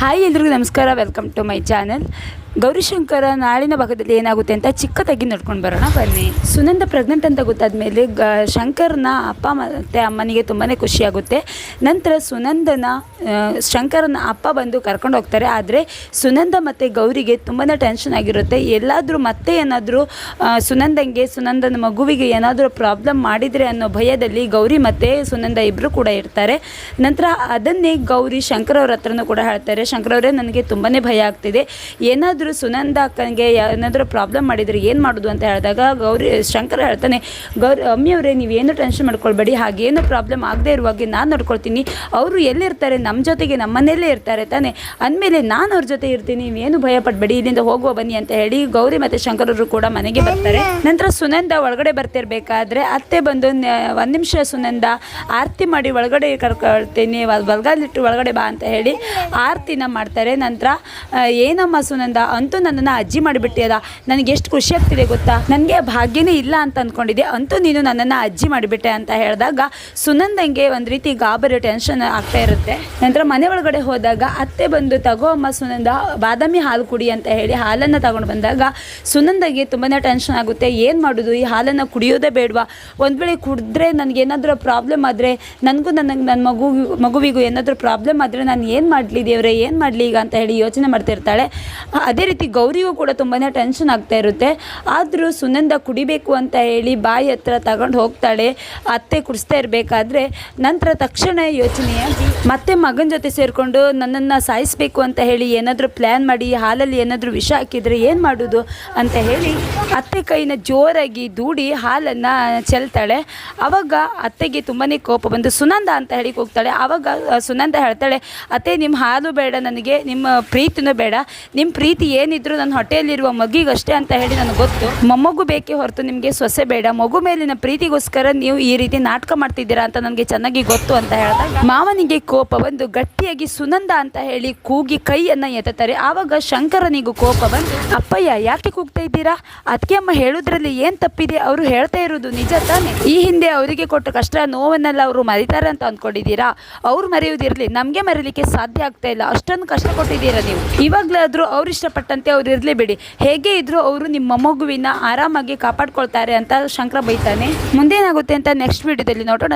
Hi ಎಲ್ರಿಗೂ ನಮಸ್ಕಾರ. Welcome to my channel Gaurishankara ನಾಳಿನ ಭಾಗದಲ್ಲಿ ಏನಾಗುತ್ತೆ ಅಂತ ಚಿಕ್ಕದಾಗಿ ನೋಡ್ಕೊಂಡು ಬರೋಣ, ಬನ್ನಿ. ಸುನಂದ ಪ್ರೆಗ್ನೆಂಟ್ ಅಂತ ಗೊತ್ತಾದ ಮೇಲೆ ಗ, ಶಂಕರ್ನ ಅಪ್ಪ ಮತ್ತು ಅಮ್ಮನಿಗೆ ತುಂಬಾ ಖುಷಿಯಾಗುತ್ತೆ. ನಂತರ ಸುನಂದನ ಶಂಕರನ ಅಪ್ಪ ಬಂದು ಕರ್ಕೊಂಡು ಹೋಗ್ತಾರೆ. ಆದರೆ ಸುನಂದ ಮತ್ತು ಗೌರಿಗೆ ತುಂಬಾ ಟೆನ್ಷನ್ ಆಗಿರುತ್ತೆ. ಎಲ್ಲಾದರೂ ಮತ್ತೆ ಏನಾದರೂ ಸುನಂದಂಗೆ ಸುನಂದನ ಮಗುವಿಗೆ ಏನಾದರೂ ಪ್ರಾಬ್ಲಮ್ ಮಾಡಿದರೆ ಅನ್ನೋ ಭಯದಲ್ಲಿ ಗೌರಿ ಮತ್ತು ಸುನಂದ ಇಬ್ಬರು ಕೂಡ ಇರ್ತಾರೆ. ನಂತರ ಅದನ್ನೇ ಗೌರಿ ಶಂಕರ್ ಅವ್ರ ಹತ್ರನೂ ಕೂಡ ಹೇಳ್ತಾರೆ. ಶಂಕರ್ ಅವರೇ ನನಗೆ ತುಂಬಾ ಭಯ ಆಗ್ತಿದೆ. ಏನಾದರೂ ಸುನಂದ ಅಕ್ಕನಿಗೆ ಏನಾದರೂ ಪ್ರಾಬ್ಲಮ್ ಮಾಡಿದರೆ ಏನು ಮಾಡೋದು ಅಂತ ಹೇಳಿದಾಗ ಗೌರಿ, ಶಂಕರ್ ಹೇಳ್ತಾನೆ, ಗೌರಿ ಅಮ್ಮಿಯವರೇ ನೀವೇನು ಟೆನ್ಷನ್ ಮಾಡ್ಕೊಳ್ಬೇಡಿ, ಹಾಗೇನು ಪ್ರಾಬ್ಲಮ್ ಆಗದೆ ಇರುವಾಗೆ ನಾನು ನೋಡ್ಕೊಳ್ತೀನಿ. ಅವರು ಎಲ್ಲಿರ್ತಾರೆ? ನಮ್ಮ ಜೊತೆಗೆ ನಮ್ಮ ಮನೆಯಲ್ಲೇ ಇರ್ತಾರೆ ತಾನೆ. ಅಂದಮೇಲೆ ನಾನು ಅವ್ರ ಜೊತೆ ಇರ್ತೀನಿ, ನೀವೇನು ಭಯ ಪಡಬೇಡಿ, ಇಲ್ಲಿಂದ ಹೋಗುವ ಬನ್ನಿ ಅಂತ ಹೇಳಿ ಗೌರಿ ಮತ್ತು ಶಂಕರರು ಕೂಡ ಮನೆಗೆ ಬರ್ತಾರೆ. ನಂತರ ಸುನಂದ ಒಳಗಡೆ ಬರ್ತಿರ್ಬೇಕಾದ್ರೆ ಅತ್ತೆ ಬಂದು ಒಂದು ನಿಮಿಷ ಸುನಂದ, ಆರತಿ ಮಾಡಿ ಒಳಗಡೆ ಕರ್ಕೊಳ್ತೀನಿ ಬಲ್ಗಾಲಿಟ್ಟು ಒಳಗಡೆ ಬಾ ಅಂತ ಹೇಳಿ ಆರತಿನ ಮಾಡ್ತಾರೆ. ನಂತರ ಏನಮ್ಮ ಸುನಂದ ಅಂತೂ ನನ್ನನ್ನು ಅಜ್ಜಿ ಮಾಡಿಬಿಟ್ಟಿಯಲ್ಲ. ನನಗೆ ಎಷ್ಟು ಖುಷಿ ಆಗ್ತಿದೆ ಗೊತ್ತಾ? ನನಗೆ ಭಾಗ್ಯನೇ ಇಲ್ಲ ಅಂತ ಅಂದ್ಕೊಂಡಿದ್ದೆ ಅಂತೂ ನೀನು ನನ್ನನ್ನು ಅಜ್ಜಿ ಮಾಡಿಬಿಟ್ಟೆ ಅಂತ ಹೇಳಿದಾಗ ಸುನಂದಂಗೆ ಒಂದು ರೀತಿ ಗಾಬರಿ ಟೆನ್ಷನ್ ಆಗ್ತಾ ಇರುತ್ತೆ. ನಂತರ ಮನೆ ಒಳಗಡೆ ಹೋದಾಗ ಅತ್ತೆ ಬಂದು, ತಗೋ ಅಮ್ಮ ಸುನಂದ, ಬಾದಾಮಿ ಹಾಲು ಕುಡಿ ಅಂತ ಹೇಳಿ ಹಾಲನ್ನು ತಗೊಂಡು ಬಂದಾಗ ಸುನಂದಗೆ ತುಂಬಾ ಟೆನ್ಷನ್ ಆಗುತ್ತೆ. ಏನು ಮಾಡೋದು? ಈ ಹಾಲನ್ನು ಕುಡಿಯೋದೇ ಬೇಡವಾ? ಒಂದು ವೇಳೆ ಕುಡಿದ್ರೆ ನನಗೇನಾದರೂ ಪ್ರಾಬ್ಲಮ್ ಆದರೆ, ನನಗೂ ನನಗೆ ನನ್ನ ಮಗು, ಮಗುವಿಗೂ ಏನಾದರೂ ಪ್ರಾಬ್ಲಮ್ ಆದರೆ ನಾನು ಏನು ಮಾಡಲಿ ದೇವ್ರೆ? ಏನು ಮಾಡಲಿ ಈಗ? ಅಂತ ಹೇಳಿ ಯೋಚನೆ ಮಾಡ್ತಿರ್ತಾಳೆ. ಅದೇ ರೀತಿ ಗೌರಿಗೂ ಕೂಡ ತುಂಬಾ ಟೆನ್ಷನ್ ಆಗ್ತಾ ಇರುತ್ತೆ. ಆದರೂ ಸುನಂದ ಕುಡಿಬೇಕು ಅಂತ ಹೇಳಿ ಬಾಯಿ ಹತ್ರ ತಗೊಂಡು ಹೋಗ್ತಾಳೆ. ಅತ್ತೆ ಕುಡಿಸ್ತಾ ಇರಬೇಕಾದ್ರೆ ನಂತರ ತಕ್ಷಣ ಯೋಚನೆಯಾಗಿ ಮತ್ತೆ ಮಗನ ಜೊತೆ ಸೇರಿಕೊಂಡು ನನ್ನನ್ನು ಸಾಯಿಸಬೇಕು ಅಂತ ಹೇಳಿ ಏನಾದರೂ ಪ್ಲ್ಯಾನ್ ಮಾಡಿ, ಹಾಲಲ್ಲಿ ಏನಾದರೂ ವಿಷ ಹಾಕಿದರೆ ಏನು ಮಾಡೋದು ಅಂತ ಹೇಳಿ ಅತ್ತೆ ಕೈನ ಜೋರಾಗಿ ದೂಡಿ ಹಾಲನ್ನು ಚೆಲ್ತಾಳೆ. ಆವಾಗ ಅತ್ತೆಗೆ ತುಂಬಾ ಕೋಪ ಬಂದು, ಸುನಂದ ಅಂತ ಹೇಳಿ ಹೋಗ್ತಾಳೆ ಆವಾಗ ಸುನಂದ ಹೇಳ್ತಾಳೆ, ಅತ್ತೆ ನಿಮ್ಮ ಹಾಲು ಬೇಡ ನನಗೆ, ನಿಮ್ಮ ಪ್ರೀತಿನೂ ಬೇಡ. ನಿಮ್ಮ ಪ್ರೀತಿ ಏನಿದ್ರು ನನ್ನ ಹೊಟ್ಟೆಯಲ್ಲಿರುವ ಮಗಿಗಷ್ಟೇ ಅಂತ ಹೇಳಿ ನನಗೆ ಗೊತ್ತು. ಮೊಮ್ಮಗು ಬೇಕೇ ಹೊರತು ನಿಮಗೆ ಸೊಸೆ ಬೇಡ. ಮಗು ಮೇಲಿನ ಪ್ರೀತಿಗೋಸ್ಕರ ನೀವು ಈ ರೀತಿ ನಾಟಕ ಮಾಡ್ತಿದ್ದೀರಾ ಅಂತ ನನಗೆ ಚೆನ್ನಾಗಿ ಗೊತ್ತು ಅಂತ ಹೇಳಿದಾಗ, ಮಾವನಿಗೆ ಕೋಪ ಬಂದು ಗಟ್ಟಿಯಾಗಿ ಸುನಂದ ಅಂತ ಹೇಳಿ ಕೂಗಿ ಕೈಯನ್ನು ಎತ್ತುತ್ತಾರೆ. ಆವಾಗ ಶಂಕರನಿಗೂ ಕೋಪ ಬಂದು, ಅಪ್ಪಯ್ಯ, ಯಾಕೆ ಕೂಗ್ತಾ ಇದ್ದೀರಾ? ಅದಕ್ಕೆ ಅಮ್ಮ ಹೇಳೋದ್ರಲ್ಲಿ ಏನು ತಪ್ಪಿದೆ? ಅವರು ಹೇಳ್ತಾ ಇರೋದು ನಿಜ ತಾನೆ. ಈ ಹಿಂದೆ ಅವರಿಗೆ ಕೊಟ್ಟ ಕಷ್ಟ ನೋವನ್ನೆಲ್ಲ ಅವರು ಮರಿತಾರೆ ಅಂತ ಅಂದ್ಕೊಂಡಿದ್ದೀರಾ ಅವ್ರು ಮರೆಯೋದಿರಲಿ ನಮಗೆ ಮರೀಲಿಕ್ಕೆ ಸಾಧ್ಯ ಆಗ್ತಾ ಇಲ್ಲ. ಅಷ್ಟೊಂದು ಕಷ್ಟ ಕೊಟ್ಟಿದ್ದೀರಾ ನೀವು? ಇವಾಗಲಾದರೂ ಅವ್ರು ಇಷ್ಟಪಟ್ಟಂತೆ ಅವ್ರು ಇರಲಿ ಬಿಡಿ ಹೇಗೆ ಇದ್ರು ಅವರು ನಿಮ್ಮ ಮಗುವಿನ ಆರಾಮಾಗಿ ಕಾಪಾಡ್ಕೊಳ್ತಾರೆ ಅಂತ ಶಂಕರ ಬೈತಾನೆ. ಮುಂದೇನಾಗುತ್ತೆ ಅಂತ ನೆಕ್ಸ್ಟ್ ವಿಡಿಯೋದಲ್ಲಿ ನೋಡೋಣ.